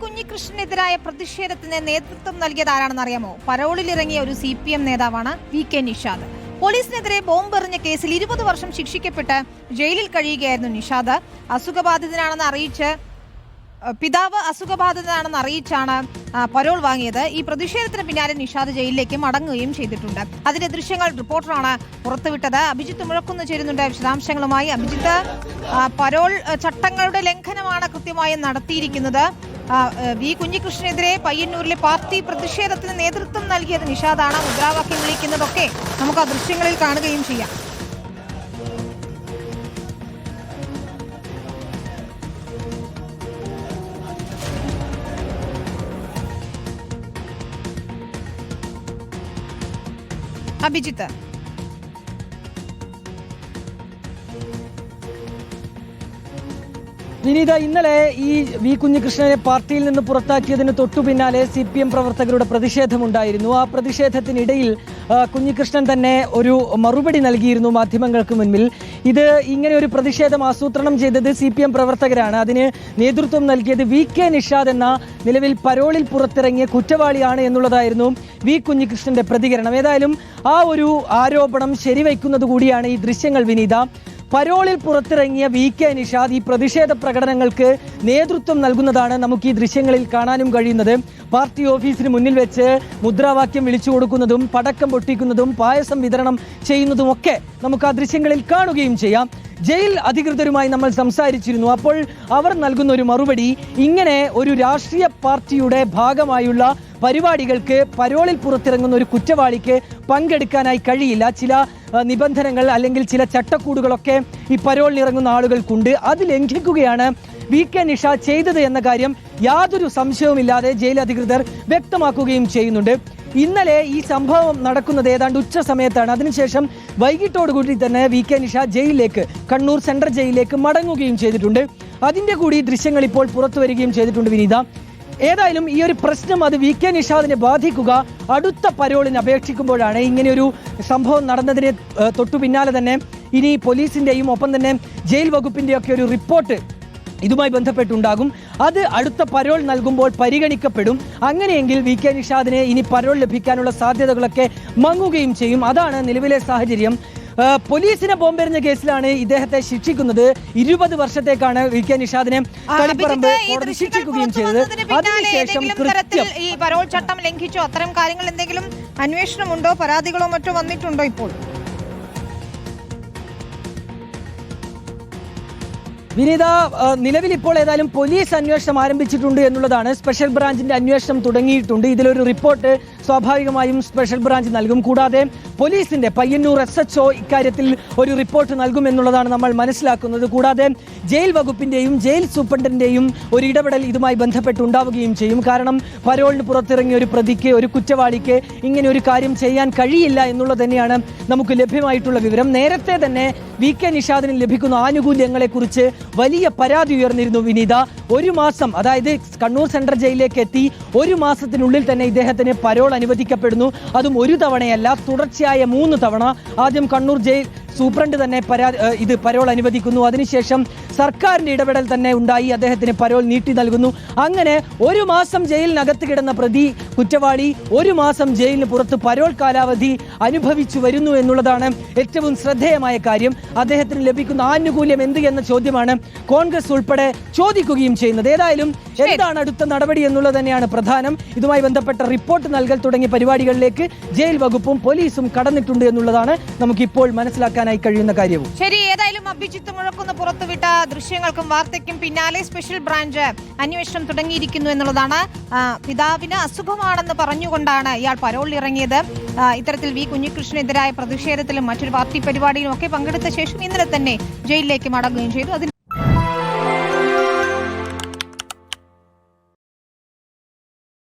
കുഞ്ഞികൃഷ്ണനെതിരായ പ്രതിഷേധത്തിന് നേതൃത്വം നൽകിയത് ആരാണെന്ന് അറിയാമോ? പരോളിലിറങ്ങിയ ഒരു സി പി എം നേതാവാണ് വി കെ നിഷാദ്. പോലീസിനെതിരെ ബോംബെറിഞ്ഞ കേസിൽ ഇരുപത് വർഷം ശിക്ഷിക്കപ്പെട്ട് ജയിലിൽ കഴിയുകയായിരുന്നു നിഷാദ്. അസുഖബാധിതനാണെന്ന് അറിയിച്ച് പിതാവ് അസുഖബാധിതനാണെന്ന് അറിയിച്ചാണ് പരോൾ വാങ്ങിയത്. ഈ പ്രതിഷേധത്തിന് പിന്നാലെ നിഷാദ് ജയിലിലേക്ക് മടങ്ങുകയും ചെയ്തിട്ടുണ്ട്. അതിന്റെ ദൃശ്യങ്ങൾ റിപ്പോർട്ടറാണ് പുറത്തുവിട്ടത്. അഭിജിത്ത് മുഴക്കുന്ന് ചേരുന്നുണ്ട് വിശദാംശങ്ങളുമായി. അഭിജിത്ത് പരോൾ ചട്ടങ്ങളുടെ ലംഘനമാണ് കൃത്യമായും നടത്തിയിരിക്കുന്നത്. വി കുഞ്ഞികൃഷ്ണനെതിരെ പയ്യന്നൂരിലെ പാർട്ടി പ്രതിഷേധത്തിന് നേതൃത്വം നൽകിയത് നിഷാദാണ്. മുദ്രാവാക്യം വിളിക്കുന്നതൊക്കെ നമുക്ക് ആ ദൃശ്യങ്ങളിൽ കാണുകയും ചെയ്യാം. അഭിജിത്ത് വിനീത ഇന്നലെ ഈ വി കുഞ്ഞികൃഷ്ണനെ പാർട്ടിയിൽ നിന്ന് പുറത്താക്കിയതിന് തൊട്ടു പിന്നാലെ സി പി എം പ്രവർത്തകരുടെ പ്രതിഷേധമുണ്ടായിരുന്നു. ആ പ്രതിഷേധത്തിനിടയിൽ കുഞ്ഞികൃഷ്ണൻ തന്നെ ഒരു മറുപടി നൽകിയിരുന്നു മാധ്യമങ്ങൾക്ക് മുന്നിൽ. ഇത് ഇങ്ങനെ ഒരു പ്രതിഷേധം ആസൂത്രണം ചെയ്തത് സി പി എം പ്രവർത്തകരാണ്. അതിന് നേതൃത്വം നൽകിയത് വി കെ നിഷാദ് എന്ന നിലവിൽ പരോളിൽ പുറത്തിറങ്ങിയ കുറ്റവാളിയാണ് എന്നുള്ളതായിരുന്നു വി കുഞ്ഞികൃഷ്ണന്റെ പ്രതികരണം. ഏതായാലും ആ ഒരു ആരോപണം ശരിവയ്ക്കുന്നത് കൂടിയാണ് ഈ ദൃശ്യങ്ങൾ വിനീത. പരോളിൽ പുറത്തിറങ്ങിയ വി കെ നിഷാദ് ഈ പ്രതിഷേധ പ്രകടനങ്ങൾക്ക് നേതൃത്വം നൽകുന്നതാണ് നമുക്ക് ഈ ദൃശ്യങ്ങളിൽ കാണാനും കഴിയുന്നത്. പാർട്ടി ഓഫീസിന് മുന്നിൽ വെച്ച് മുദ്രാവാക്യം വിളിച്ചു കൊടുക്കുന്നതും പടക്കം പൊട്ടിക്കുന്നതും പായസം വിതരണം ചെയ്യുന്നതുമൊക്കെ നമുക്ക് ആ ദൃശ്യങ്ങളിൽ കാണുകയും ചെയ്യാം. ജയിൽ അധികൃതരുമായി നമ്മൾ സംസാരിച്ചിരുന്നു. അപ്പോൾ അവർ നൽകുന്ന ഒരു മറുപടി ഇങ്ങനെ ഒരു രാഷ്ട്രീയ പാർട്ടിയുടെ ഭാഗമായുള്ള പരിപാടികൾക്ക് പരോളിൽ പുറത്തിറങ്ങുന്ന ഒരു കുറ്റവാളിക്ക് പങ്കെടുക്കാനായി കഴിയില്ല. ചില നിബന്ധനകൾ അല്ലെങ്കിൽ ചില ചട്ടക്കൂടുകളൊക്കെ ഈ പരോളിൽ ഇറങ്ങുന്ന ആളുകൾക്കുണ്ട്. അത് ലംഘിക്കുകയാണ് വി കെ നിഷ ചെയ്തത് എന്ന കാര്യം യാതൊരു സംശയവുമില്ലാതെ ജയിൽ അധികൃതർ വ്യക്തമാക്കുകയും ചെയ്യുന്നുണ്ട്. ഇന്നലെ ഈ സംഭവം നടക്കുന്നത് ഏതാണ്ട് ഉച്ച സമയത്താണ്. അതിനുശേഷം വൈകിട്ടോടുകൂടി തന്നെ വി കെ നിഷ ജയിലിലേക്ക് കണ്ണൂർ സെൻട്രൽ ജയിലിലേക്ക് മടങ്ങുകയും ചെയ്തിട്ടുണ്ട്. അതിന്റെ കൂടി ദൃശ്യങ്ങൾ ഇപ്പോൾ പുറത്തു വരികയും ചെയ്തിട്ടുണ്ട് വിനീത. ഏതായാലും ഈ ഒരു പ്രശ്നം അത് വി കെ നിഷാദിനെ ബാധിക്കുക അടുത്ത പരോളിന് അപേക്ഷിക്കുമ്പോഴാണ് ഇങ്ങനെയൊരു സംഭവം നടന്നതിന് തൊട്ടു പിന്നാലെ തന്നെ ഇനി പോലീസിന്റെയും ഒപ്പം തന്നെ ജയിൽ വകുപ്പിന്റെയൊക്കെ ഒരു റിപ്പോർട്ട് ഇതുമായി ബന്ധപ്പെട്ടുണ്ടാകും. അത് അടുത്ത പരോൾ നൽകുമ്പോൾ പരിഗണിക്കപ്പെടും. അങ്ങനെയെങ്കിൽ വി കെ നിഷാദിനെ ഇനി പരോൾ ലഭിക്കാനുള്ള സാധ്യതകളൊക്കെ മങ്ങുകയും ചെയ്യും. അതാണ് നിലവിലെ സാഹചര്യം. പോലീസിനെ ബോംബെറിഞ്ഞ കേസിലാണ് ഇദ്ദേഹത്തെ ശിക്ഷിക്കുന്നത്. ഇരുപത് വർഷത്തേക്കാണ് വി കെ നിഷാദിനെ തളിപ്പറമ്പ് കോടതി ശിക്ഷിക്കുകയും ചെയ്തത്. അതിനുശേഷം കൃത്യം ഈ പരോൾ ചട്ടം ലംഘിച്ചോ അത്തരം കാര്യങ്ങൾ എന്തെങ്കിലും അന്വേഷണമുണ്ടോ പരാതികളോ മറ്റോ വന്നിട്ടുണ്ടോ ഇപ്പോൾ? വിനീത നിലവിൽ ഇപ്പോൾ ഏതായാലും പോലീസ് അന്വേഷണം ആരംഭിച്ചിട്ടുണ്ട് എന്നുള്ളതാണ്. സ്പെഷ്യൽ ബ്രാഞ്ചിന്റെ അന്വേഷണം തുടങ്ങിയിട്ടുണ്ട്. ഇതിലൊരു റിപ്പോർട്ട് സ്വാഭാവികമായും സ്പെഷ്യൽ ബ്രാഞ്ച് നൽകും. കൂടാതെ പോലീസിന്റെ പയ്യന്നൂർ എസ് എച്ച് ഒ ഇക്കാര്യത്തിൽ ഒരു റിപ്പോർട്ട് നൽകും എന്നുള്ളതാണ് നമ്മൾ മനസ്സിലാക്കുന്നത്. കൂടാതെ ജയിൽ വകുപ്പിന്റെയും ജയിൽ സൂപ്രണ്ടിന്റെയും ഒരു ഇടപെടൽ ഇതുമായി ബന്ധപ്പെട്ടുണ്ടാവുകയും ചെയ്യും. കാരണം പരോളിന് പുറത്തിറങ്ങിയ ഒരു പ്രതിക്ക് ഒരു കുറ്റവാളിക്ക് ഇങ്ങനെ ഒരു കാര്യം ചെയ്യാൻ കഴിയില്ല എന്നുള്ളത് തന്നെയാണ് നമുക്ക് ലഭ്യമായിട്ടുള്ള വിവരം. നേരത്തെ തന്നെ വി കെ നിഷാദിന് ലഭിക്കുന്ന ആനുകൂല്യങ്ങളെ കുറിച്ച് വലിയ പരാതി ഉയർന്നിരുന്നു വിനീത. ഒരു മാസം അതായത് കണ്ണൂർ സെൻട്രൽ ജയിലിലേക്ക് എത്തി ഒരു മാസത്തിനുള്ളിൽ തന്നെ ഇദ്ദേഹത്തിന് പരോൾ അനുവദിക്കപ്പെടുന്നു. അതും ഒരു തവണയല്ല തുടർച്ചയായ മൂന്ന് തവണ ആദ്യം കണ്ണൂർ ജയിൽ സൂപ്രണ്ട് തന്നെ പരാതി ഇത് പരോൾ അനുവദിക്കുന്നു. അതിനുശേഷം സർക്കാരിന്റെ ഇടപെടൽ തന്നെ ഉണ്ടായി. അദ്ദേഹത്തിന് പരോൾ നീട്ടി നൽകുന്നു. അങ്ങനെ ഒരു മാസം ജയിലിനകത്ത് കിടന്ന പ്രതി കുറ്റവാളി ഒരു മാസം ജയിലിന് പുറത്ത് പരോൾ കാലാവധി അനുഭവിച്ചു വരുന്നു എന്നുള്ളതാണ് ഏറ്റവും ശ്രദ്ധേയമായ കാര്യം. അദ്ദേഹത്തിന് ലഭിക്കുന്ന ആനുകൂല്യം എന്ത് എന്ന ചോദ്യമാണ് കോൺഗ്രസ് ഉൾപ്പെടെ ചോദിക്കുകയും ചെയ്യുന്നത്. ഏതായാലും എന്താണ് അടുത്ത നടപടി എന്നുള്ളത് തന്നെയാണ് പ്രധാനം. ഇതുമായി ബന്ധപ്പെട്ട റിപ്പോർട്ട് നൽകൽ തുടങ്ങിയ പരിപാടികളിലേക്ക് ജയിൽ വകുപ്പും പോലീസും കടന്നിട്ടുണ്ട് എന്നുള്ളതാണ് നമുക്കിപ്പോൾ മനസ്സിലാക്കാനായി കഴിയുന്ന കാര്യവും. ശരി ഏതായാലും അഭിജിത്ത് മുഴക്കുന്ന പുറത്തുവിട്ട ദൃശ്യങ്ങൾക്കും വാർത്തയ്ക്കും പിന്നാലെ സ്പെഷ്യൽ ബ്രാഞ്ച് അന്വേഷണം തുടങ്ങിയിരിക്കുന്നു എന്നുള്ളതാണ്. പിതാവിന് അസുഖമാണെന്ന് പറഞ്ഞുകൊണ്ടാണ് ഇയാൾ പരോളിൽ ഇറങ്ങിയത് ഇത്തരത്തിൽ വി കുഞ്ഞികൃഷ്ണനെതിരായ പ്രതിഷേധത്തിലും മറ്റൊരു പാർട്ടി പരിപാടിയിലും ഒക്കെ പങ്കെടുത്ത ശേഷം ഇന്നലെ തന്നെ ജയിലിലേക്ക് മടങ്ങുകയും ചെയ്തു.